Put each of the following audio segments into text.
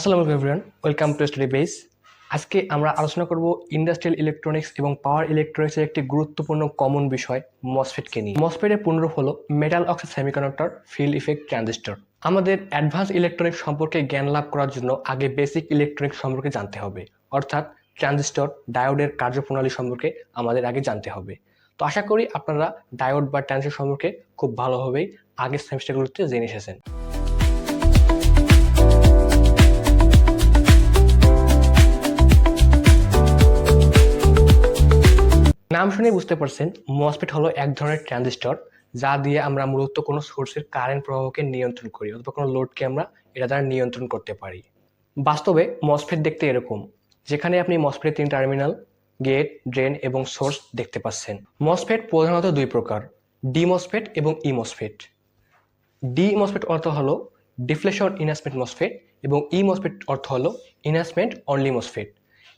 আসসালামু আলাইকুম welcome to study base আজকে আমরা আলোচনা করব ইন্ডাস্ট্রিয়াল ইলেকট্রনিক্স এবং পাওয়ার ইলেকট্রনিক্সের একটি গুরুত্বপূর্ণ কমন বিষয় মসফেটকে নিয়ে। মসফেটের পুনরূপ হলো metal oxide semiconductor field effect transistor আমাদের অ্যাডভান্স ইলেকট্রনিক্স সম্পর্কে জ্ঞান লাভ করার জন্য আগে বেসিক ইলেকট্রনিক্স সম্পর্কে জানতে হবে। অর্থাৎ ট্রানজিস্টর ডায়োডের কার্যপ্রণালী সম্পর্কে আমাদের আগে জানতে হবে। তো আশা করি আপনারা ডায়োড বা ট্রানজিস্টর সম্পর্কে খুব ভালোভাবেই আগের সেমিস্টারগুলোতে জেনে এসেছেন। নাম শুনে বুঝতে পারছেন মসফেট হলো এক ধরনের ট্রানজিস্টর যা দিয়ে আমরা মূলত কোনো সোর্সের কারেন্ট প্রবাহকে নিয়ন্ত্রণ করি অথবা কোনো লোডকে আমরা এটা দ্বারা নিয়ন্ত্রণ করতে পারি। বাস্তবে মসফেট দেখতে এরকম, যেখানে আপনি মসফেটের তিন টার্মিনাল গেট ড্রেন এবং সোর্স দেখতে পাচ্ছেন। মসফেট প্রধানত দুই প্রকার ডি মসফেট এবং ই মসফেট ডি মসফেট অর্থ হলো ডিফ্লেশন ইনহান্সমেন্ট মসফেট এবং ই মসফেট অর্থ হলো ইনহান্সমেন্ট অনলি মসফেট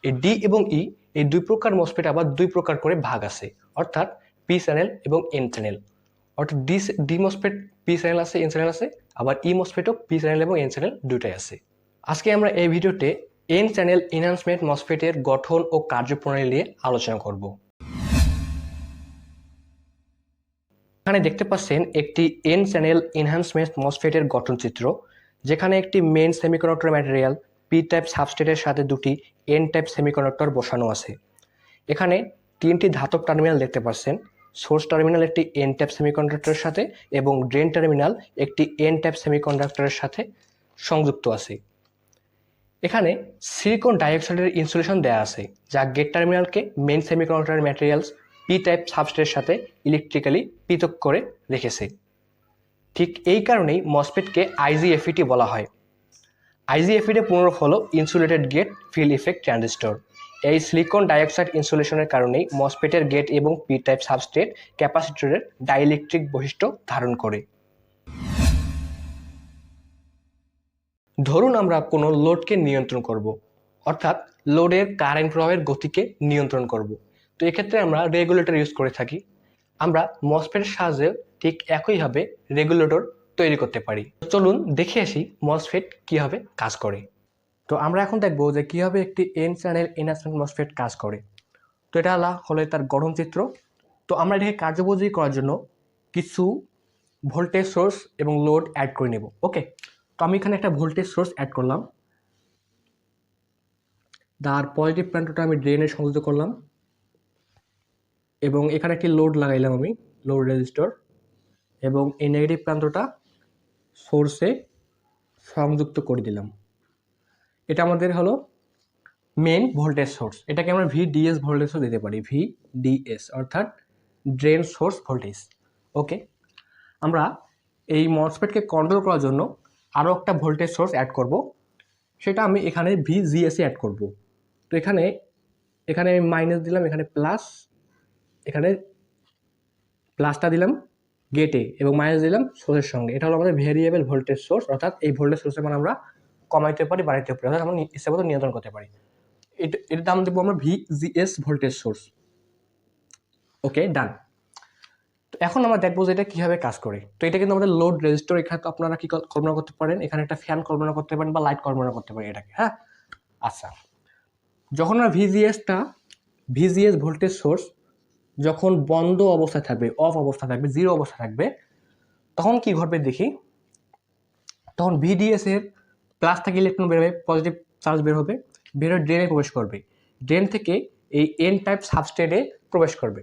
এই ডি এবং ই এই দুই প্রকার মসফেট আবার দুই প্রকার করে ভাগ আছে, অর্থাৎ পি চ্যানেল এবং এন চ্যানেল অর্থাৎ D D MOSFET P channel আছে এন চ্যানেল আছে, আবার ই মসফেটও পি চ্যানেল এবং এন চ্যানেল দুটাই আছে। আজকে আমরা এই ভিডিওতে এন চ্যানেল এনহান্সমেন্ট মসফেটের গঠন ও কার্যপ্রণালী নিয়ে আলোচনা করব। এখানে দেখতে পাচ্ছেন একটি এন চ্যানেল এনহান্সমেন্ট মসফেটের গঠন চিত্র যেখানে একটি main semiconductor material P type সাবস্টেটের সাথে দুটি এন টাইপ সেমিকন্ডাক্টর বসানো আছে। এখানে তিনটি ধাতব টার্মিনাল দেখতে পাচ্ছেন। সোর্স টার্মিনাল একটি এন টাইপ সেমিকন্ডাক্টরের সাথে এবং ড্রেন টার্মিনাল একটি এন টাইপ সেমিকন্ডাক্টরের সাথে সংযুক্ত আছে। এখানে সিলিকন ডাইঅক্সাইডের ইনসুলেশন দেওয়া আছে, যা gate টার্মিনালকে main semiconductor materials P type সাবস্টেটের সাথে ইলেকট্রিক্যালি পৃথক করে রেখেছে। ঠিক এই কারণেই মসফেটকে আইজিএফইটি বলা হয়। আইজিএফইডে পুনরূপ হলো insulated gate field effect transistor এই সিলিকন ডাইঅক্সাইড ইনসুলেশনের কারণেই মসফেটের গেট এবং পি টাইপ সাবস্টেট ক্যাপাসিটরের ডাইইলেকট্রিক বৈশিষ্ট্য ধারণ করে। ধরুন আমরা কোনো লোডকে নিয়ন্ত্রণ করব, অর্থাৎ লোডের কারেন্ট প্রবাহের গতিকে নিয়ন্ত্রণ করব। তো এক্ষেত্রে আমরা রেগুলেটর ইউজ করে থাকি। আমরা মসফেটের সাহায্যে ঠিক একইভাবে রেগুলেটর তৈরি করতে পারি। চলুন দেখে আসি মসফেট কীভাবে কাজ করে। তো আমরা এখন দেখব যে কীভাবে একটি এন চ্যানেল এনহান্সমেন্ট মসফেট কাজ করে। তো এটা হলো, হলে তার গঠন চিত্র। তো আমরা এটাকে কার্যবোধী করার জন্য কিছু ভোল্টেজ সোর্স এবং লোড অ্যাড করে নেব। ওকে, তো আমি এখানে একটা ভোল্টেজ সোর্স অ্যাড করলাম। তার পজিটিভ প্রান্তটা আমি ড্রেনে সংযুক্ত করলাম। এবং এখানে একটি লোড লাগাইলাম আমি লোড রেজিস্টর এবং এই নেগেটিভ প্রান্তটা সোর্সে সংযুক্ত করে দিলাম। এটা আমাদের হলো মেন ভোল্টেজ সোর্স এটাকে আমরা ভিডিএস ভোল্টেজও দিতে পারি ভিডিএস অর্থাৎ ড্রেন সোর্স ভোল্টেজ ওকে আমরা এই মসফেটকে কন্ট্রোল করার জন্য আরও একটা ভোল্টেজ সোর্স অ্যাড করব। সেটা আমি এখানে ভিজিএসে অ্যাড করব। তো এখানে এখানে আমি মাইনাস দিলাম, এখানে প্লাস এখানে প্লাসটা দিলাম। গেটে এবং মাইনাস দিলাম সোর্সের সঙ্গে। এটা হলো আমাদের ভেরিয়েবল ভোল্টেজ সোর্স অর্থাৎ এই ভোল্টেজ সোর্সের মানে আমরা কমাইতে পারি, বাড়াইতে পারি, অর্থাৎ আমরা ইচ্ছা মতো নিয়ন্ত্রণ করতে পারি। এটা এটার দাম দেবো আমরা VGS voltage source okay done তো এখন আমরা দেখব যে এটা কীভাবে কাজ করে। তো এটা কিন্তু আমাদের লোড রেজিস্টার এখানে তো আপনারা কী কল- কল্পনা করতে পারেন, এখানে একটা ফ্যান কল্পনা করতে পারেন বা লাইট কল্পনা করতে পারেন এটাকে হ্যাঁ? আচ্ছা। যখন আমরা ভিজিএসটা ভিজিএস ভোল্টেজ সোর্স যখন বন্ধ অবস্থায় থাকবে অফ অবস্থা থাকবে জিরো অবস্থা থাকবে, তখন কি ঘটবে দেখি? তখন ভিডিএস এর প্লাস থেকে ইলেকট্রন বের হবে পজিটিভ চার্জ বের হবে বের হয়ে ড্রেনে প্রবেশ করবে। ড্রেন থেকে এই এন টাইপ সাবস্টেটে প্রবেশ করবে।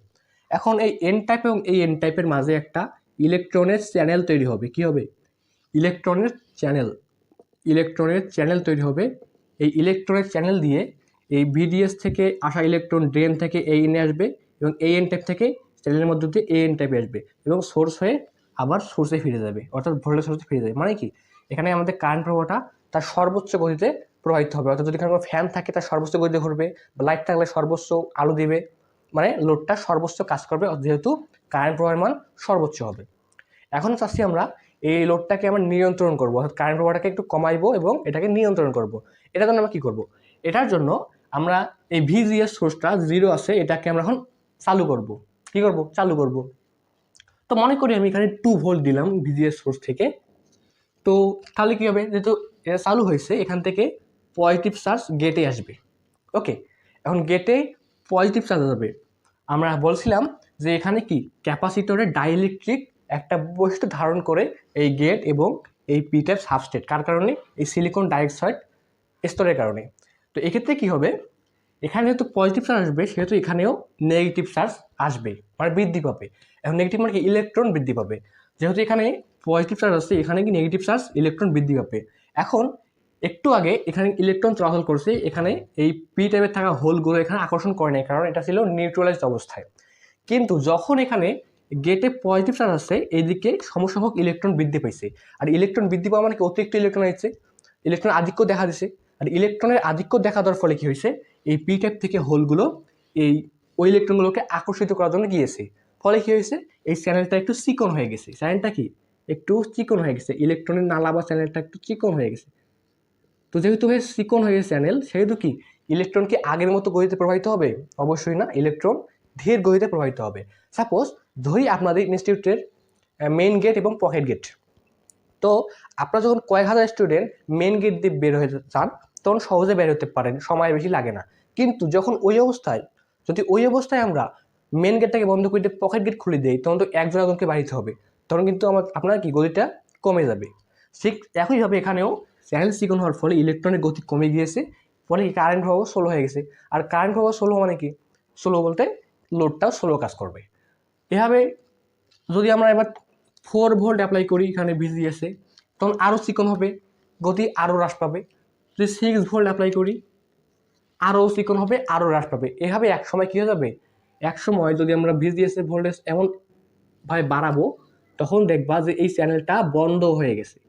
এখন এই এন টাইপ এবং এই এন টাইপের মাঝে একটা ইলেকট্রনের চ্যানেল তৈরি হবে। কি হবে? ইলেকট্রনের চ্যানেল ইলেকট্রনের চ্যানেল তৈরি হবে। এই ইলেকট্রনের চ্যানেল দিয়ে এই ভিডিএস থেকে আসা ইলেকট্রন ড্রেন থেকে এই এনে আসবে। এবং এই এন টাইপ থেকে চ্যানেলের মধ্য দিয়ে এ এন টাইপে আসবে এবং সোর্স হয়ে আবার সোর্সে ফিরে যাবে, অর্থাৎ ভোল্টেজ সোর্সে ফিরে যাবে। মানে কি? এখানে আমাদের কারেন্ট প্রবাহটা তার সর্বোচ্চ গতিতে প্রবাহিত হবে। অর্থাৎ যদি এখানে কোনো ফ্যান থাকে, তার সর্বোচ্চ গতিতে ঘুরবে বা লাইট থাকলে সর্বোচ্চ আলো দিবে মানে লোডটা সর্বোচ্চ কাজ করবে, যেহেতু কারেন্ট প্রবাহের মান সর্বোচ্চ হবে। এখন চাচ্ছি আমরা এই লোডটাকে আমরা নিয়ন্ত্রণ করব। অর্থাৎ কারেন্ট প্রবাহটাকে একটু কমাইবো এবং এটাকে নিয়ন্ত্রণ করব। এটার জন্য আমরা কী করব? এটার জন্য আমরা এই ভিজিএস সোর্সটা জিরো আছে, এটাকে আমরা এখন চালু করব। কি করব? চালু করব। তো মনে করি আমি এখানে টু ভোল্ট দিলাম ভিজিএস সোর্স থেকে। তো তাহলে কী হবে? যেহেতু এটা চালু হয়েছে, এখান থেকে পজিটিভ চার্জ গেটে আসবে। ওকে এখন গেটে পজিটিভ চার্জ আসবে। আমরা বলছিলাম যে এখানে কি? ক্যাপাসিটরে ডাইইলেকট্রিক একটা বৈশিষ্ট্য ধারণ করে এই গেট এবং এই পি টাইপ সাবস্টেট কার কারণে? এই সিলিকন ডাইঅক্সাইড স্তরের কারণে। তো এক্ষেত্রে কি হবে? এখানে যেহেতু পজিটিভ চার্জ আসবে, সেহেতু এখানেও নেগেটিভ চার্জ আসবে মানে বৃদ্ধি পাবে। এখন নেগেটিভ মানে কি? ইলেকট্রন বৃদ্ধি পাবে। যেহেতু এখানে পজিটিভ চার্জ আসছে, এখানে কি নেগেটিভ চার্জ ইলেকট্রন বৃদ্ধি পাবে। এখন একটু আগে এখানে ইলেকট্রন চলাচল করছে, এখানে এই পি টাইপের থাকা হোলগুলো এখানে আকর্ষণ করে নাই, কারণ এটা ছিল নিউট্রালাইজড অবস্থায়। কিন্তু যখন এখানে গেটে পজিটিভ চার্জ আসছে এইদিকে সমসংখ্যক ইলেকট্রন বৃদ্ধি পাইছে। আর ইলেকট্রন বৃদ্ধি পাওয়া মানে কি? অতিরিক্ত ইলেকট্রন আসছে ইলেকট্রন আধিক্য দেখা দিছে। আর ইলেকট্রনের আধিক্য দেখা দেওয়ার ফলে কি হয়েছে এই পি টাইপ থেকে হোলগুলো এই ওই ইলেকট্রনগুলোকে আকর্ষিত করার জন্য গিয়েছে। ফলে কী হয়েছে? এই চ্যানেলটা একটু চিকন হয়ে গেছে। চ্যানেলটা কি? একটু চিকন হয়ে গেছে। ইলেকট্রনের নালা বা চ্যানেলটা একটু চিকন হয়ে গেছে। তো যেহেতু ভাই চিকন হয়ে গেছে চ্যানেল, সেহেতু কি? ইলেকট্রন কি আগের মতো গতিতে প্রবাহিত হবে? অবশ্যই না। ইলেকট্রন ধীর গতিতে প্রবাহিত হবে। সাপোজ ধরি আপনাদের ইনস্টিটিউটের মেন গেট এবং পকেট গেট তো আপনারা যখন কয়েক হাজার স্টুডেন্ট মেন গেট দিয়ে বের হয়ে যান তখন সহজে বের হতে পারেন, সময় বেশি লাগে না। কিন্তু যখন ওই অবস্থায়, যদি ওই অবস্থায় আমরা মেন গেটটাকে বন্ধ করে দিয়ে পকেট গেট খুলে দিই, তখন তো একজন একজনকে বাড়িতে হবে। তখন কিন্তু আমার, আপনার কি, গতিটা কমে যাবে। ঠিক একইভাবে এখানেও চ্যানেল চিকন হওয়ার ফলে ইলেকট্রনের গতি কমে গিয়েছে, ফলে কি কারেন্ট প্রবাহ স্লো হয়ে গেছে। আর কারেন্ট প্রবাহ স্লো মানে কি? স্লো বলতে লোডটাও স্লো কাজ করবে। এভাবে যদি আমরা এবার ফোর ভোল্ট অ্যাপ্লাই করি, এখানে ভিজিএসে তখন আরও চিকন হবে, গতি আরও হ্রাস পাবে। যদি সিক্স ভোল্ট অ্যাপ্লাই করি আরও চিকন হবে আরও হ্রাস পাবে। এভাবে এক সময় কী হয়ে যাবে? এক সময় যদি আমরা ভিজিএসের ভোল্টেজ এমন ভাবে বাড়াবো, তখন দেখবা যে এই চ্যানেলটা বন্ধ হয়ে গেছে।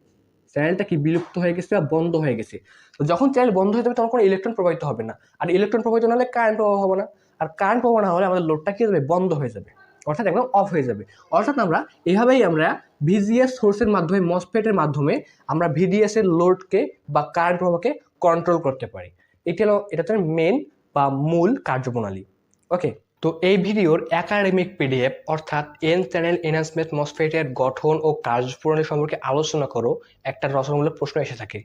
চ্যানেলটা কি বিলুপ্ত হয়ে গেছে বা বন্ধ হয়ে গেছে? তো যখন চ্যানেল বন্ধ হয়ে যাবে, তখন কোনো ইলেকট্রন প্রবাহিত হবে না। আর ইলেকট্রন প্রবাহিত না হলে কারেন্ট প্রবাহ হবে না। আর কারেন্ট প্রবাহ না হলে আমাদের লোডটা কী যাবে? বন্ধ হয়ে যাবে। অর্থাৎ একদম অফ হয়ে যাবে। অর্থাৎ আমরা এভাবেই আমরা ভিজিএস সোর্সের মাধ্যমে মসফেটের মাধ্যমে আমরা ভিডিএস এর লোডকে বা কারেন্ট প্রবাহকে কন্ট্রোল করতে পারি। এটি হলো, এটা তো মেন বা মূল কার্যপ্রণালী। ওকে তো এই ভিডিওর একাডেমিক পিডিএফ অর্থাৎ এন চ্যানেল এনহান্সমেন্ট মসফেটের গঠন ও কার্যপ্রণালী সম্পর্কে আলোচনা করো, একটা রচনামূলক প্রশ্ন এসে থাকে।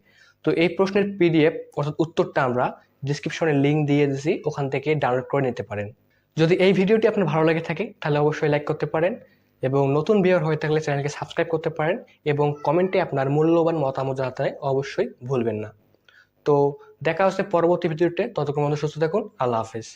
তো এই প্রশ্নের পিডিএফ অর্থাৎ উত্তরটা আমরা ডিসক্রিপশনে লিঙ্ক দিয়ে দিয়েছি, ওখান থেকে ডাউনলোড করে নিতে পারেন। যদি এই ভিডিওটি আপনার ভালো লাগে থাকে, তাহলে অবশ্যই লাইক করতে পারেন এবং নতুন বিয়ার হয়ে থাকলে চ্যানেলকে সাবস্ক্রাইব করতে পারেন এবং কমেন্টে আপনার মূল্যবান মতামত জানাতে অবশ্যই ভুলবেন না। তো দেখা হচ্ছে পরবর্তী ভিডিওতে, ততক্ষণ সুস্থ থাকুন, আল্লাহ হাফেজ।